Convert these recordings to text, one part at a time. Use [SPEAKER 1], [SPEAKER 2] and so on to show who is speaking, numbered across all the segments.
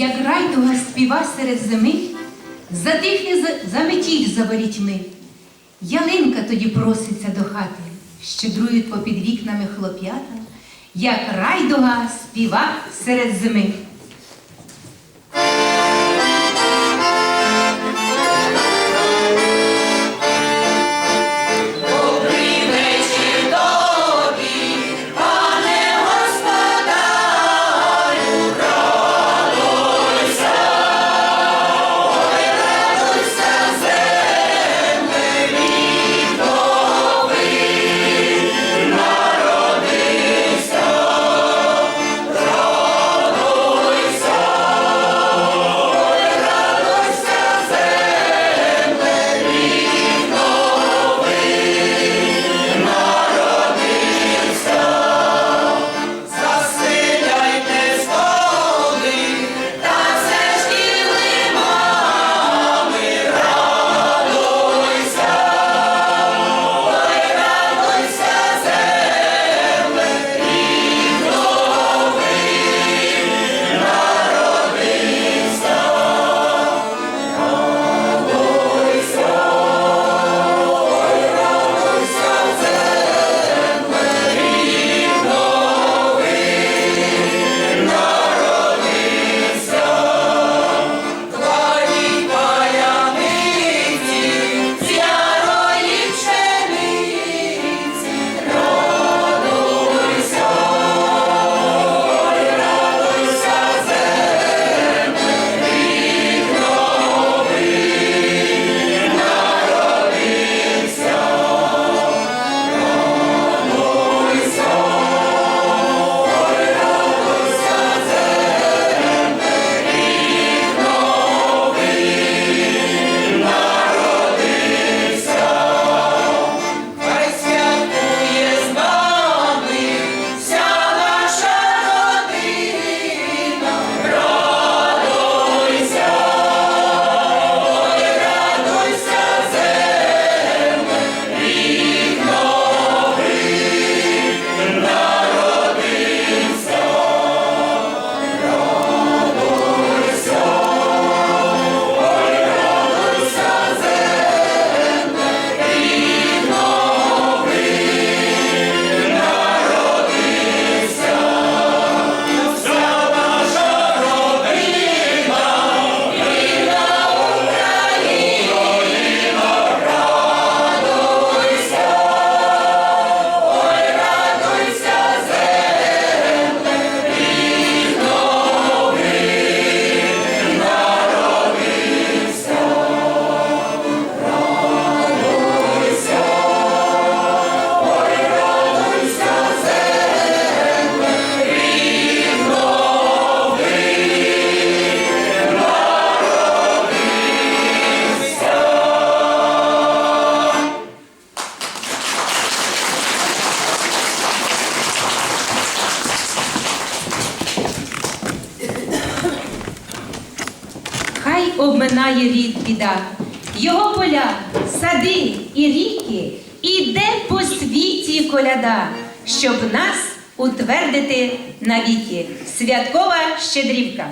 [SPEAKER 1] як райдуга співа серед зими, затихне за заметіль за ворітьми. Ялинка тоді проситься до хати, щедрують попід вікнами хлоп'ята, як райдуга співа серед зими. минає від біда. Його поля, сади і ріки іде по світі коляда, щоб нас утвердити навіки. Святкова щедрівка.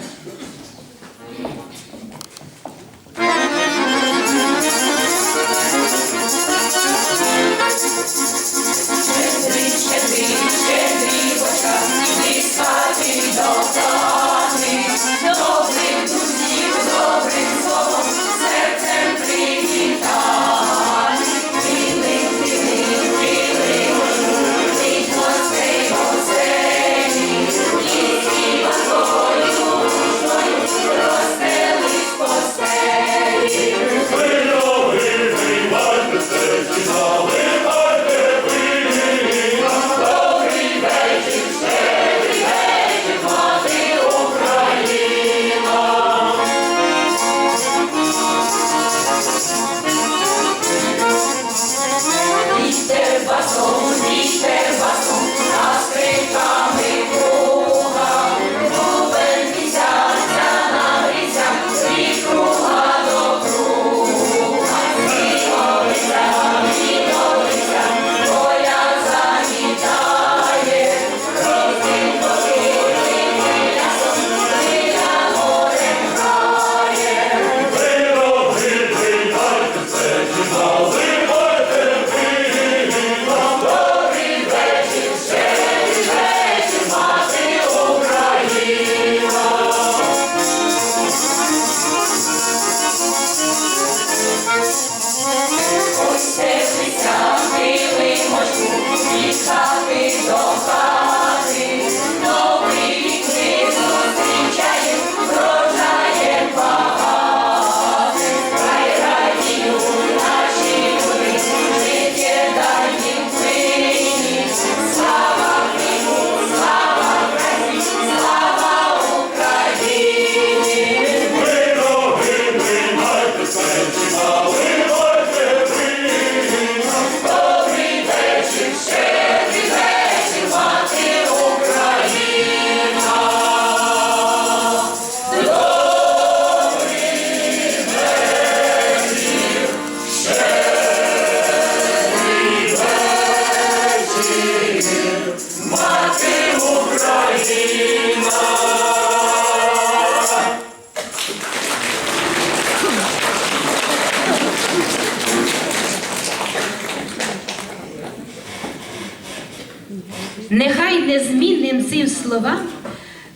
[SPEAKER 1] нехай незмінним цим словам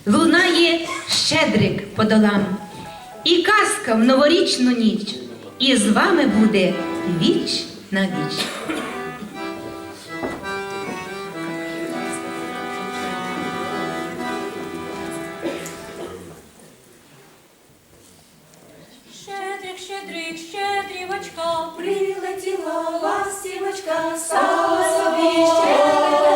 [SPEAKER 1] лунає щедрик по долам, і казка в новорічну ніч, і з вами буде віч на віч.
[SPEAKER 2] Щедрик, щедрівочка, прилетіла ластівочка, сама собі щедрик.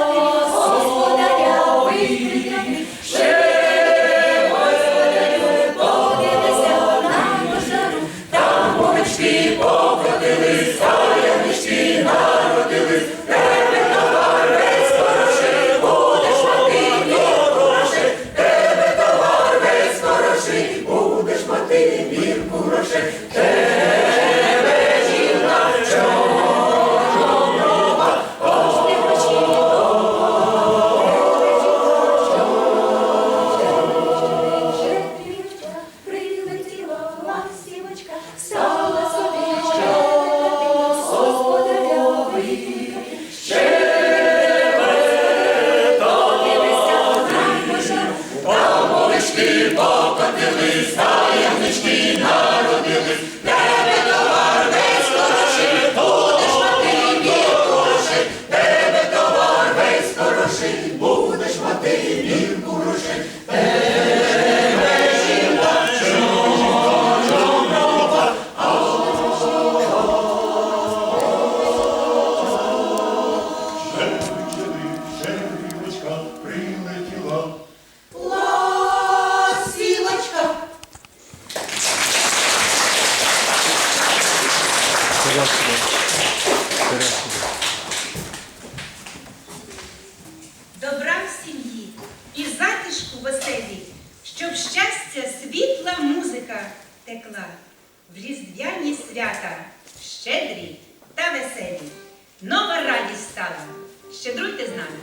[SPEAKER 1] Оксана. Щедруйте з нами.